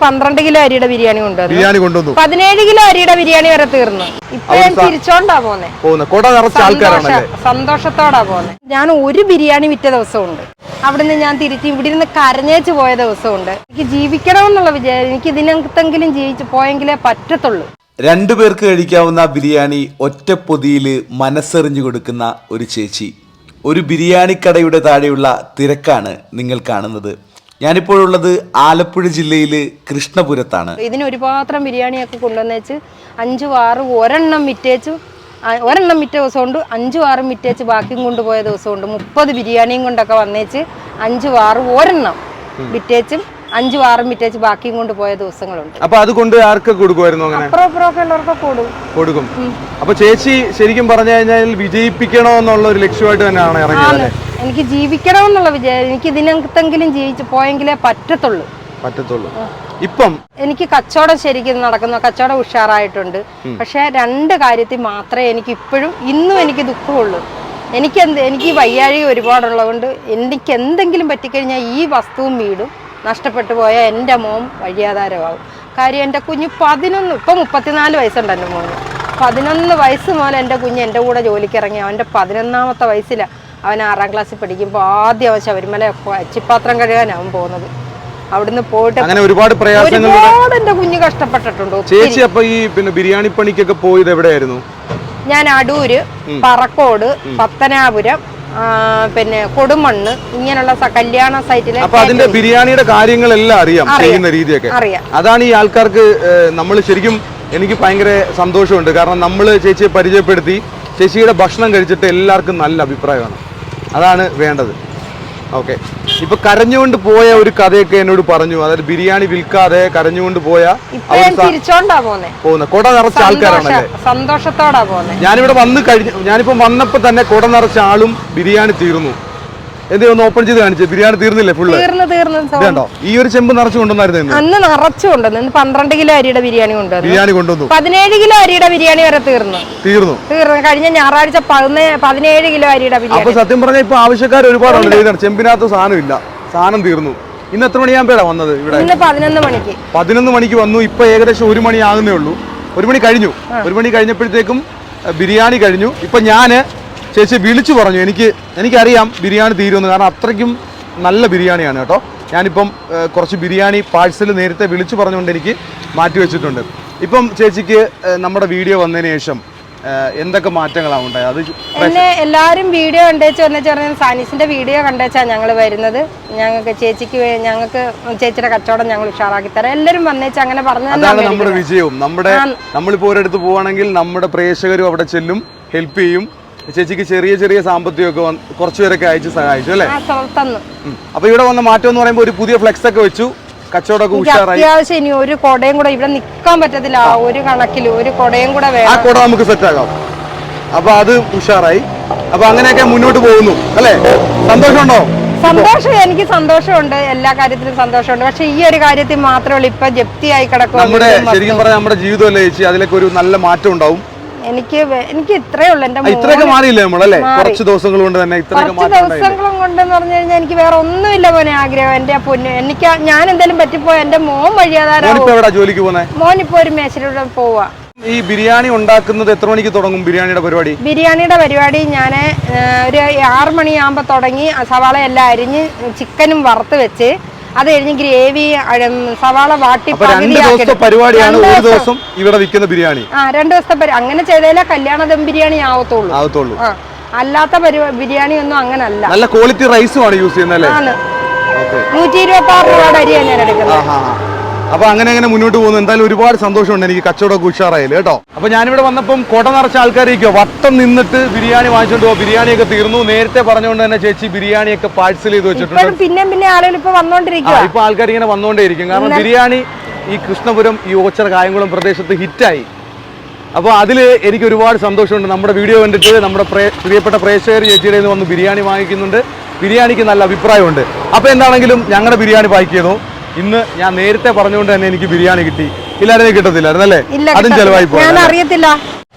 പന്ത്രണ്ട് കിലോ അരിയുടെ ബിരിയാണി കൊണ്ടുവന്നു. ബിരിയാണി കൊണ്ടുവന്നു. പതിനേഴ് കിലോ അരിയുടെ ബിരിയാണി വരെ തീർന്നു. ഇപ്പൊ ഞാൻ തിരിച്ചോണ്ടാ പോന്നെ. സന്തോഷത്തോടാ പോന്നെ. ഞാൻ ഒരു ബിരിയാണി വിറ്റ ദിവസമുണ്ട്. അവിടുന്ന് ഞാൻ തിരിച്ച് ഇവിടെ നിന്ന് കരഞ്ഞേച്ച് പോയ ദിവസമുണ്ട്. എനിക്ക് ജീവിക്കണമെന്നുള്ള വിചാരം എനിക്ക് ഇതിനകത്തെങ്കിലും ജീവിച്ച് പോയെങ്കിലേ പറ്റത്തുള്ളൂ. രണ്ടു പേർക്ക് കഴിക്കാവുന്ന ബിരിയാണി ഒറ്റ പൊതിയിൽ മനസ്സെറിഞ്ഞു കൊടുക്കുന്ന ഒരു ചേച്ചി. ഒരു ബിരിയാണി കടയുടെ താഴെയുള്ള തിരക്കാണ് നിങ്ങൾ കാണുന്നത്. ഞാനിപ്പോഴുള്ളത് ആലപ്പുഴ ജില്ലയിൽ കൃഷ്ണപുരത്താണ്. ഇതിന് ഒരു പാത്രം ബിരിയാണിയൊക്കെ കൊണ്ടുവന്നേച്ച് അഞ്ചും ആറും ഒരെണ്ണം വിറ്റേച്ചു. ഒരെണ്ണം വിറ്റ ദിവസമുണ്ട് അഞ്ചും ആറും വിറ്റേച്ച് ബാക്കിയും കൊണ്ടുപോയ ദിവസമുണ്ട്. മുപ്പത് ബിരിയാണിയും കൊണ്ടൊക്കെ വന്നേച്ച് അഞ്ചും ആറും ഒരെണ്ണം വിറ്റേച്ചും അഞ്ചും ആറും വിറ്റേച്ച് ബാക്കിയും കൊണ്ടുപോയ ദിവസങ്ങളുണ്ട്. അപ്പൊ അത് കൊണ്ട് ആർക്ക് കൊടുക്കുമായിരുന്നു അങ്ങനെ? അപ്പുറം അപ്പുറമൊക്കെ ഉള്ളവർക്ക് കൂടും. കൊടുക്കും. അപ്പൊ ചേച്ചി ശരിക്കും പറഞ്ഞു കഴിഞ്ഞാൽ വിജയിപ്പിക്കണോ എന്നുള്ള ഒരു ലക്ഷ്യമായിട്ട് തന്നെയാണ് ഇറങ്ങിയത് എനിക്ക് ജീവിക്കണം എനിക്ക് ജീവിക്കണമെന്നുള്ള വിചാരം എനിക്ക് ഇതിനകത്തെങ്കിലും ജീവിച്ചു പോയെങ്കിലേ പറ്റത്തുള്ളൂ. പറ്റത്തുള്ളൂ. ഇപ്പം? എനിക്ക് കച്ചവടം ശരിക്കും നടക്കുന്നു. കച്ചവടം ഉഷാറായിട്ടുണ്ട്. പക്ഷെ രണ്ട് കാര്യത്തിൽ മാത്രമേ എനിക്ക് ഇപ്പോഴും ഇന്നും എനിക്ക് ദുഃഖമുള്ളൂ. എനിക്ക് എന്ത് എനിക്ക് വയ്യാഴിക ഒരുപാടുള്ളതുകൊണ്ട് എനിക്ക് എന്തെങ്കിലും പറ്റിക്കഴിഞ്ഞാൽ ഈ വസ്തുവും വീടും. നഷ്ടപ്പെട്ടു പോയ എന്റെ മോൻ വഴിയാധാരമാവും. കാര്യം എന്റെ കുഞ്ഞ് പതിനൊന്ന് ഇപ്പം മുപ്പത്തിനാല് വയസ്സുണ്ട് എന്റെ മോന്. പതിനൊന്ന് വയസ്സ് മുതൽ എന്റെ കുഞ്ഞ് എന്റെ കൂടെ ജോലിക്ക് ഇറങ്ങി അവന്റെ പതിനൊന്നാമത്തെ വയസ്സിലാണ് അവൻ ആറാം ക്ലാസ്സിൽ പഠിക്കുമ്പോൾ ആദ്യം അവൻ ശബരിമല അച്ചിപ്പാത്രം കഴുകാനാവും പോകുന്നത്. അവിടുന്ന് പോയിട്ട് അങ്ങനെ ഒരുപാട് പ്രയാസങ്ങൾ ഒരുപാട് എന്റെ കുഞ്ഞ് കഷ്ടപ്പെട്ടിട്ടുണ്ട്. ചേച്ചി അപ്പൊ ഈ പിന്നെ ബിരിയാണി പണിക്കൊക്കെ പോയത് എവിടെയായിരുന്നു? ഞാൻ അടൂര് പറക്കോട് പത്തനാപുരം പിന്നെ കൊടുമണ്ണ് ഇങ്ങനെയുള്ള കല്യാണ സൈറ്റിലെ അപ്പൊ അതിന്റെ ബിരിയാണിയുടെ കാര്യങ്ങളെല്ലാം അറിയാം ചെയ്യുന്ന രീതിയൊക്കെ. അറിയാം. അതാണ് ഈ ആൾക്കാർക്ക് നമ്മൾ ശരിക്കും എനിക്ക് ഭയങ്കര സന്തോഷമുണ്ട്. കാരണം നമ്മൾ ചേച്ചിയെ പരിചയപ്പെടുത്തി ചേച്ചിയുടെ ഭക്ഷണം കഴിച്ചിട്ട് എല്ലാവർക്കും നല്ല അഭിപ്രായമാണ്. അതാണ് വേണ്ടത്. ഓക്കെ. ഇപ്പൊ കരഞ്ഞുകൊണ്ട് പോയ ഒരു കഥയൊക്കെ എന്നോട് പറഞ്ഞു. അതായത് ബിരിയാണി വിൽക്കാതെ കരഞ്ഞുകൊണ്ട് പോയ പോകുന്ന. കൊട നിറച്ച ആൾക്കാരാണല്ലേ? സന്തോഷത്തോടാ പോകുന്നത് ഞാനിവിടെ വന്ന് കഴിഞ്ഞ. ഞാനിപ്പോ വന്നപ്പോ തന്നെ കുട നിറച്ച ആളും ബിരിയാണി തീർന്നു. എന്തേ ഒന്ന് ഓപ്പൺ ചെയ്ത് കാണിച്ചേ. ബിരിയാണി തീർന്നില്ലേ ഫുള്ള് തീർന്നു തീർന്നു ഇതുണ്ടോ? ഈ ഒരു ചെമ്പ് നിറച്ചു കൊണ്ടുവന്നായിരുന്നു അന്ന് നിറച്ചു കൊണ്ടുവന്നു. പന്ത്രണ്ട് കിലോ അരിയുടെ ബിരിയാണി കൊണ്ടുവന്നു. ബിരിയാണി കൊണ്ടുവന്നു. പതിനേഴ് കിലോ അരിയുടെ ബിരിയാണി വരെ തീർന്നു. തീർന്നു. തീർന്നു. കഴിഞ്ഞ ഞായറാഴ്ച പതിനേ പതിനേഴ് കിലോ അരിയുടെ ബിരിയാണി. അപ്പൊ സത്യം പറഞ്ഞാൽ ഇപ്പൊ ആവശ്യക്കാർ ഒരുപാടുണ്ട്. ചെമ്പിനകത്ത് സാധനം ഇല്ല. സാധനം തീർന്നു. ഇന്ന് എത്ര മണിയാകുമ്പോഴാണ് വന്നത് ഇവിടെ? ഇന്ന് പതിനൊന്ന് മണിക്ക്. പതിനൊന്ന് മണിക്ക് വന്നു. ഇപ്പൊ ഏകദേശം ഒരു മണി ആകുന്നേ ഉള്ളൂ. ഒരു മണി കഴിഞ്ഞു. ഒരു മണി കഴിഞ്ഞപ്പോഴത്തേക്കും ബിരിയാണി കഴിഞ്ഞു. ഇപ്പൊ ഞാൻ ചേച്ചി വിളിച്ചു പറഞ്ഞു. എനിക്ക് എനിക്കറിയാം ബിരിയാണി തീരുമെന്ന്. കാരണം അത്രയ്ക്കും നല്ല ബിരിയാണിയാണ് കേട്ടോ. ഞാനിപ്പം കുറച്ച് ബിരിയാണി പാഴ്സൽ നേരത്തെ വിളിച്ചു പറഞ്ഞുകൊണ്ട് എനിക്ക് മാറ്റി വെച്ചിട്ടുണ്ട്. ഇപ്പം ചേച്ചിക്ക് നമ്മുടെ വീഡിയോ വന്നതിന് ശേഷം എന്തൊക്കെ മാറ്റങ്ങളാണ് ഉണ്ടായത്? അത് എന്നെ എല്ലാവരും വീഡിയോ കണ്ടേച്ച് പറഞ്ഞാൽ സാനിസിന്റെ വീഡിയോ കണ്ടേച്ചാ ഞങ്ങൾ വരുന്നത്. ഞങ്ങൾക്ക് ചേച്ചിക്ക് ഞങ്ങൾക്ക് ചേച്ചിയുടെ കച്ചവടം ഞങ്ങൾ ഉഷാറാക്കി തരാം. എല്ലാവരും വന്നേച്ച് അങ്ങനെ പറഞ്ഞു അതാണ് നമ്മുടെ വിജയവും. നമ്മുടെ നമ്മളിപ്പോ ഒരിടത്ത് പോവാണെങ്കിൽ നമ്മുടെ പ്രേക്ഷകരും അവിടെ ചെല്ലും ഹെൽപ്പ് ചെയ്യും. ചേച്ചിക്ക് ചെറിയ ചെറിയ സാമ്പത്തികമൊക്കെ കുറച്ചുപേരൊക്കെ കുറച്ച് പേരൊക്കെ അയച്ച് സഹായിച്ചു അല്ലേ? തന്നു. അപ്പൊ ഇവിടെ വന്ന മാറ്റം എന്ന് പറയുമ്പോൾ ഒരു പുതിയ ഫ്ലെക്സ് ഒക്കെ വെച്ചു. കച്ചവടമൊക്കെ ഉഷാറായി. അത്യാവശ്യം ഇനി ഒരു കൊടയും കൂടെ ഇവിടെ നിക്കാൻ പറ്റത്തില്ല. ആ. ഒരു കണക്കിൽ ഒരു കൊടയും കൂടെ ആ വേണം. കുട നമുക്ക് സെറ്റ് ആകാം അപ്പൊ അത് ഉഷാറായി. അപ്പൊ അങ്ങനെയൊക്കെ മുന്നോട്ട് പോകുന്നു അല്ലേ? സന്തോഷമുണ്ടോ? സന്തോഷം എനിക്ക് സന്തോഷമുണ്ട്. എല്ലാ കാര്യത്തിലും സന്തോഷമുണ്ട്. പക്ഷെ ഈ ഒരു കാര്യത്തിൽ മാത്രമേ ഉള്ളൂ. ഇപ്പൊ ജപ്തിയായി കിടക്കുക നമ്മുടെ ശരിക്കും പറഞ്ഞാൽ നമ്മുടെ ജീവിതമല്ലേ ചേച്ചി? അതിലൊക്കെ ഒരു നല്ല മാറ്റം ഉണ്ടാവും. എനിക്ക് എനിക്ക് ഇത്രേ ഉള്ളൂ എന്റെ ഇത്രയൊക്കെ മാറിയില്ലേ നമ്മളല്ലേ കുറച്ച് ദിവസങ്ങൾ കൊണ്ട് തന്നെ കുറച്ച് ദിവസങ്ങളും കൊണ്ടെന്ന് പറഞ്ഞു കഴിഞ്ഞാൽ എനിക്ക് വേറെ ഒന്നുമില്ല പോനെ ആഗ്രഹം. എന്റെ പൊന്നു എനിക്ക് ഞാൻ എന്തെങ്കിലും പറ്റിപ്പോ എന്റെ മോൻ മോനിപ്പോ ജോലിക്ക് പോകുന്നത് മോൻ ഇപ്പൊ ഒരു മേശയിലൂടെ പോവാ. ഈ ബിരിയാണി ഉണ്ടാക്കുന്നത് എത്ര മണിക്ക് തുടങ്ങും ബിരിയാണിയുടെ പരിപാടി? ബിരിയാണിയുടെ പരിപാടി ഞാൻ ഒരു ആറ് മണിയാകുമ്പോൾ തുടങ്ങി. സവാള എല്ലാം അരിഞ്ഞ് ചിക്കനും വറുത്ത് വെച്ച് അത് കഴിഞ്ഞ് ഗ്രേവി സവാള വാട്ടി പരിപാടിയാണ് ഒരു ദിവസം. ഇവിടെ വിൽക്കുന്ന ബിരിയാണി. ആ രണ്ട് ദിവസത്തെ അങ്ങനെ ചെയ്താലേ കല്യാണ ദം ബിരിയാണി ആവത്തുള്ളൂ. അല്ലാത്ത ബിരിയാണി ഒന്നും അങ്ങനല്ല. നല്ല ക്വാളിറ്റി റൈസും ആണ്. യൂസ് ചെയ്യുന്നത് നൂറ്റി ഇരുപത്തി ആറ് രൂപയുടെ അരിയാണ് ഞാൻ എടുക്കുന്നത്. അപ്പൊ അങ്ങനെ അങ്ങനെ മുന്നോട്ട് പോകുന്നു. എന്തായാലും ഒരുപാട് സന്തോഷമുണ്ട് എനിക്ക് കച്ചവടമൊക്കെ ഉഷാറായില്ല കേട്ടോ. അപ്പൊ ഞാനിവിടെ വന്നപ്പം കൊട നിറച്ച ആൾക്കാരിക്കോ വട്ടം നിന്നിട്ട് ബിരിയാണി വാങ്ങിച്ചോണ്ട് പോകും ബിരിയാണിയൊക്കെ തീർന്നു. നേരത്തെ പറഞ്ഞുകൊണ്ട് തന്നെ ചേച്ചി ബിരിയാണിയൊക്കെ പാഴ്സൽ ചെയ്ത് വെച്ചിട്ടുണ്ട്. പിന്നെ പിന്നെ ആളുകൾ ഇപ്പൊ ആൾക്കാർ ഇങ്ങനെ വന്നുകൊണ്ടേയിരിക്കും കാരണം ബിരിയാണി ഈ കൃഷ്ണപുരം ഈ ഓച്ചറ കായംകുളം പ്രദേശത്ത് ഹിറ്റായി. അപ്പോൾ അതിൽ എനിക്ക് ഒരുപാട് സന്തോഷമുണ്ട്. നമ്മുടെ വീഡിയോ കണ്ടിട്ട് നമ്മുടെ പ്രിയപ്പെട്ട പ്രേക്ഷകർ ചേച്ചിയുടെ നിന്ന് വന്ന് ബിരിയാണി വാങ്ങിക്കുന്നുണ്ട്. ബിരിയാണിക്ക് നല്ല അഭിപ്രായമുണ്ട്. അപ്പോൾ എന്താണെങ്കിലും ഞങ്ങളുടെ ബിരിയാണി പാക്ക് ചെയ്തു. ഇന്ന് ഞാൻ നേരത്തെ പറഞ്ഞുകൊണ്ട് തന്നെ എനിക്ക് ബിരിയാണി കിട്ടി. ഇല്ലാതെ കിട്ടത്തില്ലായിരുന്നു അല്ലേ? ഇല്ല അതും. ചെലവായി ഞാൻ അറിയത്തില്ല.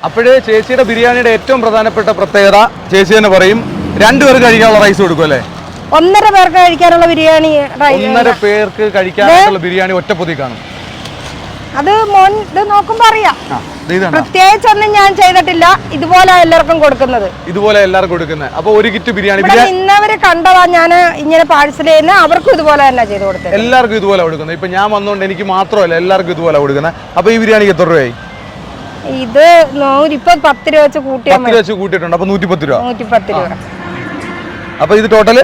അപ്പോഴേ ചേച്ചിയുടെ ബിരിയാണിയുടെ ഏറ്റവും പ്രധാനപ്പെട്ട പ്രത്യേകത ചേച്ചി തന്നെ പറയും രണ്ടുപേർക്ക് കഴിക്കാനുള്ള റൈസ് കൊടുക്കും അല്ലേ? ഒന്നര പേർക്ക് കഴിക്കാനുള്ള ബിരിയാണി ഒന്നര പേർക്ക് കഴിക്കാനുള്ള ബിരിയാണി ഒറ്റപ്പൊതി കാണും. അത് മോൻ ഇത് നോക്കുമ്പോ അറിയാം. പ്രത്യേകിച്ച് ഒന്നും ഞാൻ ചെയ്തിട്ടില്ല. ഇതുപോലെ എല്ലാവർക്കും കൊടുക്കുന്നത്. ഇതുപോലെ എല്ലാവർക്കും കൊടുക്കുന്നത്. അപ്പൊ ഒരു കിറ്റ് ബിരിയാണി ഇന്നവര് കണ്ടതാ ഞാൻ ഇങ്ങനെ പാഴ്സൽ ചെയ്യുന്ന. അവർക്കും ഇതുപോലെ തന്നെ ചെയ്ത് കൊടുത്തത് എല്ലാവർക്കും ഇതുപോലെ കൊടുക്കുന്നത്. ഇപ്പൊ ഞാൻ വന്നോണ്ട് എനിക്ക് മാത്രമല്ല എല്ലാവർക്കും ഇതുപോലെ കൊടുക്കുന്നത്. അപ്പൊ ഈ ബിരിയാണിക്ക് എത്ര രൂപയായി? ഇത് ഇപ്പൊ പത്ത് രൂപ വെച്ച് പത്ത് രൂപ വെച്ച് കൂട്ടിയിട്ടുണ്ട്. അപ്പൊ നൂറ്റി പത്ത് രൂപ. നൂറ്റി പത്ത് രൂപ. അപ്പൊ ഇത് ടോട്ടൽ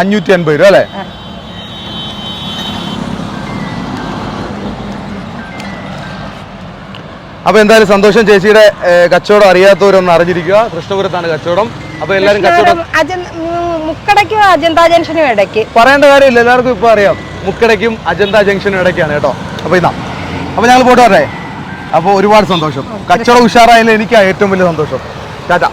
അഞ്ഞൂറ്റി അൻപത് രൂപ അല്ലേ? അപ്പൊ എന്തായാലും സന്തോഷം ചേച്ചിയുടെ കച്ചവടം അറിയാത്തവരൊന്ന് അറിഞ്ഞിരിക്കുക. കൃഷ്ണപുരത്താണ് കച്ചവടം. അപ്പൊ എല്ലാരും കച്ചവടം അജന്ത- ഉം, മുക്കടയ്ക്കും അജന്ത ജംഗ്ഷനും ഇടയ്ക്ക്. പറയേണ്ട കാര്യമില്ല എല്ലാവർക്കും ഇപ്പൊ അറിയാം. മുക്കടയ്ക്കും അജന്ത ജംഗ്ഷനും ഇടയ്ക്കാണ് കേട്ടോ. അപ്പൊ ഇതാ. അപ്പൊ ഞങ്ങൾ പോട്ടെ വരേ അപ്പൊ ഒരുപാട് സന്തോഷം. കച്ചവടം ഉഷാറായാലും എനിക്കാ ഏറ്റവും വലിയ സന്തോഷം. ടാറ്റ.